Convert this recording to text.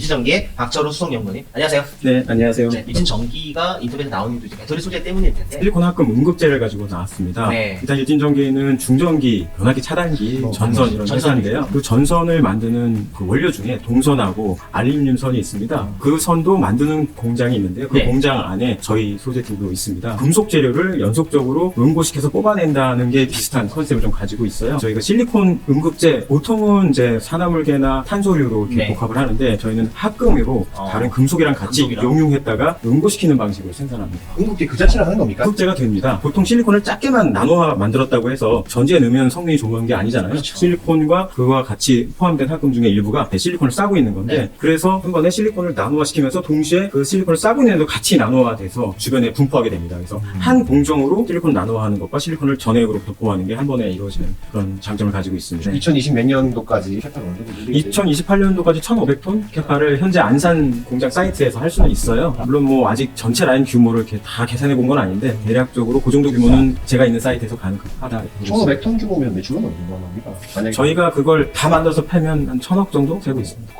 이진전기의 박철우 수석연구원님 안녕하세요. 네, 안녕하세요. 네, 일진전기가 인터넷에 나온 이유도 이제 배터리 소재 때문일 텐데 실리콘 합금 응급제를 가지고 나왔습니다. 네. 일단 일진전기는 중전기, 변압기 차단기, 어, 전선 이런 전선이죠. 회사인데요. 그 전선을 만드는 그 원료 중에 동선하고 알루미늄선이 있습니다. 그 선도 만드는 공장이 있는데요. 그 네. 공장 안에 저희 소재팀도 있습니다. 금속 재료를 연속적으로 응고시켜서 뽑아낸다는 게 비슷한 컨셉을 좀 가지고 있어요. 저희가 실리콘 응급제 보통은 이제 산화물계나 탄소류로 이렇게 네. 복합을 하는데 저희는 합금으로 어. 다른 금속이랑 같이 금속이랑. 용융했다가 응고시키는 방식으로 생산합니다. 궁극기 그 자체를 하는 겁니까? 흡제가 됩니다. 보통 실리콘을 작게만 나눠 만들었다고 해서 전지에 넣으면 성능이 좋은 게 아니잖아요. 그렇죠. 실리콘과 그와 같이 포함된 합금 중에 일부가 실리콘을 싸고 있는 건데 네. 그래서 한 번에 실리콘을 나노화 시키면서 동시에 그 실리콘을 싸고 있는 애도 같이 나노화 돼서 주변에 분포하게 됩니다. 그래서 음. 한 공정으로 실리콘 나노화하는 것과 실리콘을 전액으로부터 보호하는 게 한 번에 이루어지는 그런 장점을 가지고 있습니다. 2020 몇 년도까지 캐파를 어느 정도 늘리게 2028년도까지 1,500톤 캐파를 현재 안산 공장 사이트에서 할 수는 있어요. 물론 뭐 아직 전체 라인 규모를 이렇게 다 계산해 본 건 아닌데 대략적으로 그 정도 규모는 제가 있는 사이트에서 가능하다. 1,500톤 규모면 매출은 정도 합니까? 만약에 저희가 그걸 다 만들어서 팔면 한 천억 정도 되고 있습니다.